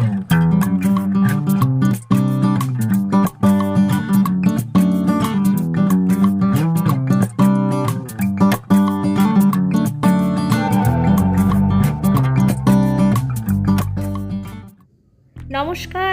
নমস্কার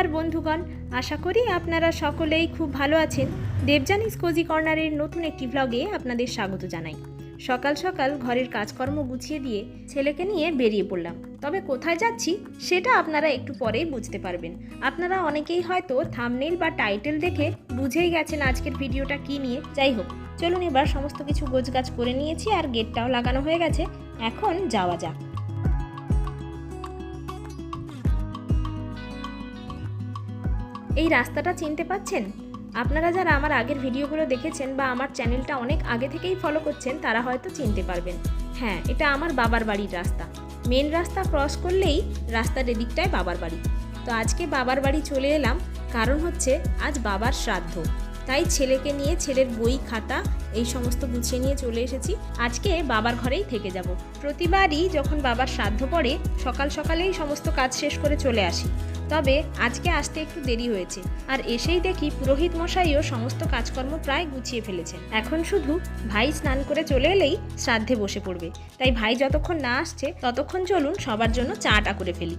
বন্ধুগণ, আশা করি আপনারা সকলেই খুব ভালো আছেন। দেবজানিস কোজি কর্নারের নতুন একটি ভ্লগে আপনাদের স্বাগত জানাই। সকাল সকাল ঘরের কাজকর্ম গুছিয়ে দিয়ে ছেলেকে নিয়ে বেরিয়ে পড়লাম। তবে কোথায় যাচ্ছি সেটা আপনারা একটু পরেই বুঝতে পারবেন। আপনারা অনেকেই হয়তো থামনেল বা টাইটেল দেখে বুঝেই গেছেন আজকের ভিডিওটা কি নিয়ে। যাই হোক, চলুন এবার সমস্ত কিছু গোছগাছ করে নিয়েছি আর গেটটাও লাগানো হয়ে গেছে। এখন যাওয়া যাক। এই রাস্তাটা চিনতে পাচ্ছেন? আপনারা যারা আমার আগের ভিডিওগুলো দেখেছেন বা আমার চ্যানেলটা অনেক আগে থেকেই ফলো করছেন, তারা হয়তো চিনতে পারবেন। হ্যাঁ এটা আমার বাবার বাড়ির রাস্তা। মেন রাস্তা ক্রস করলেই রাস্তার এদিকটায় বাবার বাড়ি। তো আজকে বাবার বাড়ি চলে এলাম, কারণ হচ্ছে আজ বাবার শ্রাদ্ধ। তাই ছেলেকে নিয়ে ছেলের বই, খাতা এই সমস্ত গুছিয়ে নিয়ে চলে এসেছি। আজকে বাবার ঘরেই থেকে যাব। প্রতিবারই যখন বাবার শ্রাদ্ধ পড়ে, সকাল সকালেই সমস্ত কাজ শেষ করে চলে আসি। তবে আজকে আসতে একটু দেরি হয়েছে। আর এসেই দেখি পুরোহিত মশাইও সমস্ত কাজকর্ম প্রায় গুছিয়ে ফেলেছেন। এখন শুধু ভাই স্নান করে চলে এলেই শ্রাদ্ধে বসে পড়বে। তাই ভাই যতক্ষণ না আসছে, ততক্ষণ চলুন সবার জন্য চাটা করে ফেলি।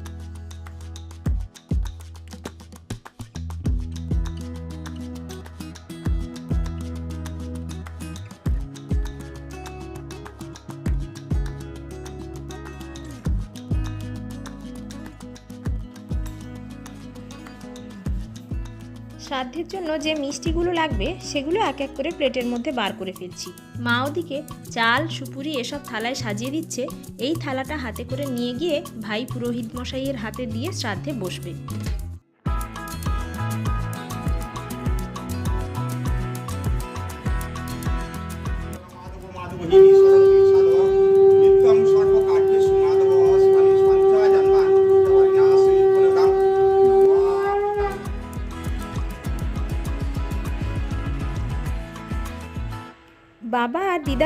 শ্রাদ্ধের জন্য যে মিষ্টিগুলো লাগবে, সেগুলো এক এক করে প্লেটের মধ্যে বার করে ফেলছি। মা ওদিকে চাল, সুপুরি এসব থালায় সাজিয়ে দিচ্ছে। এই থালাটা হাতে করে নিয়ে গিয়ে ভাই পুরোহিত মশাইয়ের হাতে দিয়ে শ্রাদ্ধে বসবে। নিত্যম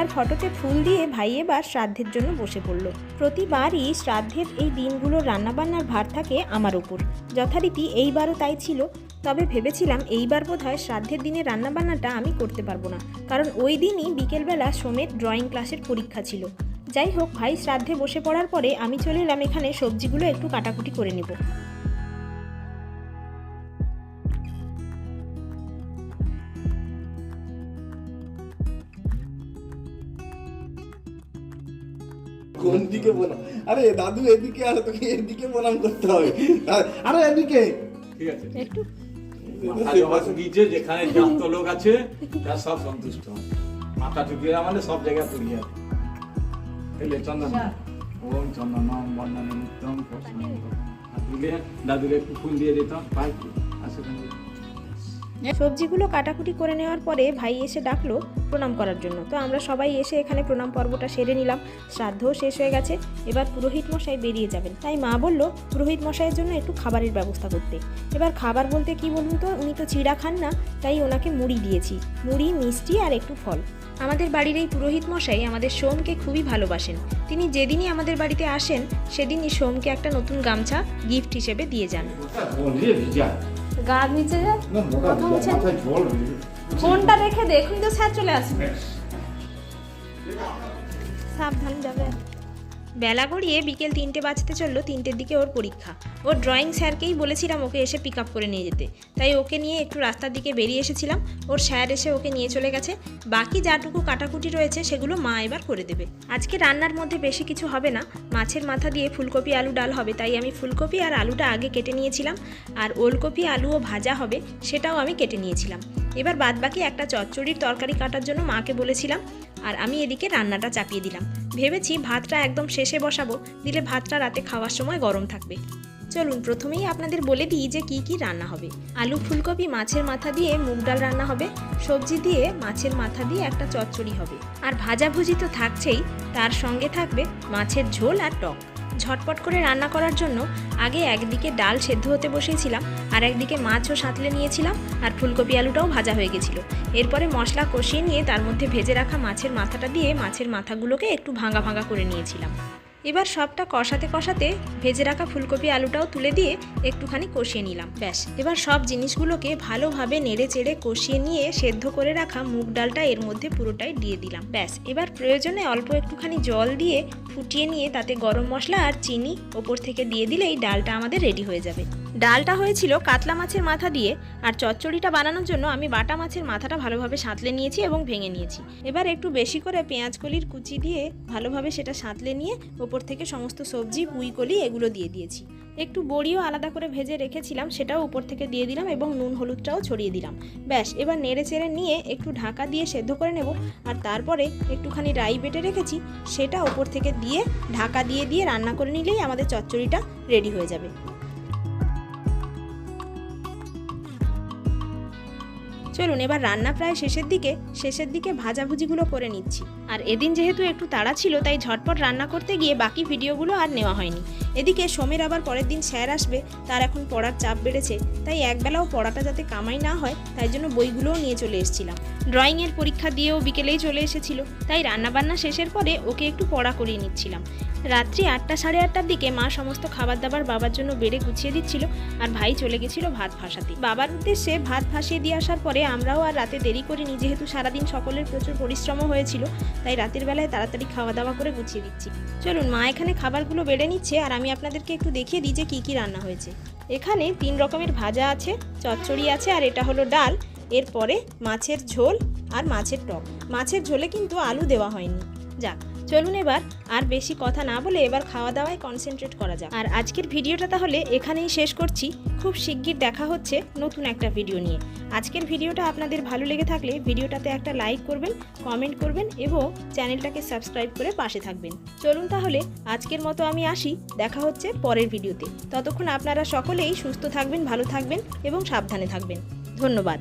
আর ফটোতে ফুল দিয়ে ভাই এবার শ্রাদ্ধের জন্য বসে পড়ল। প্রতিবারই শ্রাদ্ধের এই দিনগুলোর রান্নাবান্নার ভার থাকে আমার উপর। যথারীতি এইবারও তাই ছিল। তবে ভেবেছিলাম এইবার বোধ হয় শ্রাদ্ধের দিনে রান্নাবান্নাটা আমি করতে পারব না। কারণ ওই দিনই বিকেলবেলা সোমের ড্রয়িং ক্লাসের পরীক্ষা ছিল। যাই হোক, ভাই শ্রাদ্ধে বসে পড়ার পরে আমি চলে এলাম এখানে সবজিগুলো একটু কাটাকুটি করে নেব। কোন দিকে বলাম আরে দাদু এদিকে আসো তোকে এদিকে প্রণাম করতে হবে। আরে এদিকে। ঠিক আছে। একটু। দিয়েছে যেখানে যত লোক আছে তার সব সন্তুষ্ট। মাথা ঠুকিয়ে মানে সব জায়গায় পড়িয়ে আছে। এলে চন্দন। ওম চন্দন বর্ণন নিত্যম আর দাদুরে একটু ফুল দিয়ে দিতাম পাই আসে সবজিগুলো কাটাকুটি করে নেওয়ার পরে ভাই এসে ডাকলো প্রণাম করার জন্য। তো আমরা সবাই এসে এখানে প্রণাম পর্বটা সেরে নিলাম। শ্রাদ্ধও শেষ হয়ে গেছে। এবার পুরোহিত মশাই বেরিয়ে যাবেন। তাই মা বলল, পুরোহিত মশাইয়ের জন্য একটু খাবারের ব্যবস্থা করতে। এবার খাবার বলতে কি বলুন তো, উনি তো চিড়া খান না, তাই ওনাকে মুড়ি দিয়েছি। মুড়ি, মিষ্টি আর একটু ফল। আমাদের বাড়ির এই পুরোহিত মশাই আমাদের সোমকে খুবই ভালোবাসেন। তিনি যেদিনই আমাদের বাড়িতে আসেন সেদিনই সোমকে একটা নতুন গামছা গিফট হিসেবে দিয়ে যান। গা নিচে ফোনটা রেখে দেখুন তো স্যার চলে আসবে। সাবধান যাবে। বেলা গড়িয়ে বিকেল তিনটে বাজতে চলল তিনটের দিকে ওর পরীক্ষা। ওর ড্রয়িং স্যারকেই বলেছিলাম ওকে এসে পিক আপ করে নিয়ে যেতে। তাই ওকে নিয়ে একটু রাস্তার দিকে বেরিয়ে এসেছিলাম। ওর স্যার এসে ওকে নিয়ে চলে গেছে। বাকি যাটুকু কাটাকুটি রয়েছে সেগুলো মা এবার করে দেবে। আজকে রান্নার মধ্যে বেশি কিছু হবে না। মাছের মাথা দিয়ে ফুলকপি আলু ডাল হবে, তাই আমি ফুলকপি আর আলুটা আগে কেটে নিয়েছিলাম। আর ওলকপি আলুও ভাজা হবে, সেটাও আমি কেটে নিয়েছিলাম। এবার বাদবাকি একটা চচ্চড়ির তরকারি কাটার জন্য মাকে বলেছিলাম, আর আমি এদিকে রান্নাটা চাপিয়ে দিলাম। ভেবেছি ভাতটা একদম শেষে বসাবো, দিলে ভাতটা রাতে খাওয়ার সময় গরম থাকবে। চলুন, প্রথমেই আপনাদের বলে দিই যে কি কি রান্না হবে। আলু ফুলকপি মাছের মাথা দিয়ে মুগ ডাল রান্না হবে, সবজি দিয়ে মাছের মাথা দিয়ে একটা চচ্চড়ি হবে। আর ভাজাভুজি তো থাকছেই, তার সঙ্গে থাকবে মাছের ঝোল আর টক। ঝটপট করে রান্না করার জন্য আগে একদিকে ডাল সেদ্ধ হতে বসিয়েছিলাম আর একদিকে মাছও সাঁতলে নিয়েছিলাম আর ফুলকপি আলুটাও ভাজা হয়ে গেছিল। এরপরে মশলা কষিয়ে নিয়ে তার মধ্যে ভেজে রাখা মাছের মাথাটা দিয়ে মাছের মাথাগুলোকে একটু ভাঙা ভাঙা করে নিয়েছিলাম। এবার সবটা কষাতে কষাতে ভেজে রাখা ফুলকপি আলুটাও তুলে দিয়ে একটুখানি কষিয়ে নিলাম। ব্যাস। এবার সব জিনিসগুলোকে ভালোভাবে নেড়ে চেড়ে কষিয়ে নিয়ে সেদ্ধ করে রাখা মুগ ডালটা এর মধ্যে পুরোটাই দিয়ে দিলাম। ব্যাস। এবার প্রয়োজনে অল্প একটুখানি জল দিয়ে ফুটিয়ে নিয়ে তাতে গরম মশলা আর চিনি ওপর থেকে দিয়ে দিলেই ডালটা আমাদের রেডি হয়ে যাবে। ডালটা হয়েছিল কাতলা মাছের মাথা দিয়ে, আর চচ্চড়িটা বানানোর জন্য আমি বাটা মাছের মাথাটা ভালোভাবে সাঁতলে নিয়েছি এবং ভেঙে নিয়েছি। এবার একটু বেশি করে পেঁয়াজ কলির কুচি দিয়ে ভালোভাবে সেটা সাঁতলে নিয়ে ওপর থেকে সমস্ত সবজি পুঁই কলি এগুলো দিয়ে দিয়েছি। একটু বড়িও আলাদা করে ভেজে রেখেছিলাম, সেটাও উপর থেকে দিয়ে দিলাম এবং নুন হলুদটাও ছড়িয়ে দিলাম। ব্যাস, এবার নেড়ে চেড়ে নিয়ে একটু ঢাকা দিয়ে সেদ্ধ করে নেব, আর তারপরে একটুখানি রাই বেটে রেখেছি, সেটা ওপর থেকে দিয়ে ঢাকা দিয়ে দিয়ে রান্না করে নিলেই আমাদের চচ্চড়িটা রেডি হয়ে যাবে। চলুন, এবার রান্না প্রায় শেষের দিকে শেষের দিকে ভাজাভুজিগুলো করে নিচ্ছি। আর এদিন যেহেতু একটু তাড়া ছিল, তাই ঝটপট রান্না করতে গিয়ে বাকি ভিডিওগুলো আর নেওয়া হয়নি। এদিকে সোমের আবার পরের দিন স্যার আসবে, তার এখন পড়ার চাপ বেড়েছে, তাই একবেলাও পড়াটা যাতে কামাই না হয়, তাই জন্য বইগুলোও নিয়ে চলে এসেছিলাম। ড্রয়িংয়ের পরীক্ষা দিয়েও বিকেলেই চলে এসেছিল, তাই রান্নাবান্না শেষের পরে ওকে একটু পড়া করিয়ে নিচ্ছিলাম। রাত্রি আটটা সাড়ে আটটার দিকে মা সমস্ত খাবার দাবার বাবার জন্য বেড়ে গুছিয়ে দিচ্ছিল আর ভাই চলে গেছিল ভাত ভাসাতে। বাবার উদ্দেশ্যে ভাত ভাসিয়ে দিয়ে আসার পরে আমরাও আর রাতে দেরি করিনি, যেহেতু সারাদিন সকলের প্রচুর পরিশ্রমও হয়েছিল, তাই রাতের বেলায় তাড়াতাড়ি খাওয়া দাওয়া করে গুছিয়ে দিচ্ছি। চলুন মা এখানে খাবারগুলো বেড়ে নিচ্ছে আর আমি আপনাদেরকে একটু দেখিয়ে দিই যে কী কী রান্না হয়েছে। এখানে তিন রকমের ভাজা আছে, চচ্চড়ি আছে, আর এটা হলো ডাল, এরপরে মাছের ঝোল আর মাছের টক। মাছের ঝোলে কিন্তু আলু দেওয়া হয়নি। যাক চলুন এবার আর বেশি কথা না বলে এবার খাওয়া দাওয়ায় কনসেন্ট্রেট করা যাক। আর আজকের ভিডিওটা তাহলে এখানেই শেষ করছি। খুব শিগগির দেখা হচ্ছে নতুন একটা ভিডিও নিয়ে। আজকের ভিডিওটা আপনাদের ভালো লেগে থাকলে ভিডিওটাতে একটা লাইক করবেন কমেন্ট করবেন এবং চ্যানেলটাকে সাবস্ক্রাইব করে পাশে থাকবেন। চলুন তাহলে আজকের মতো আমি আসি, দেখা হচ্ছে পরের ভিডিওতে। ততক্ষণ আপনারা সকলেই সুস্থ থাকবেন, ভালো থাকবেন এবং সাবধানে থাকবেন। ধন্যবাদ।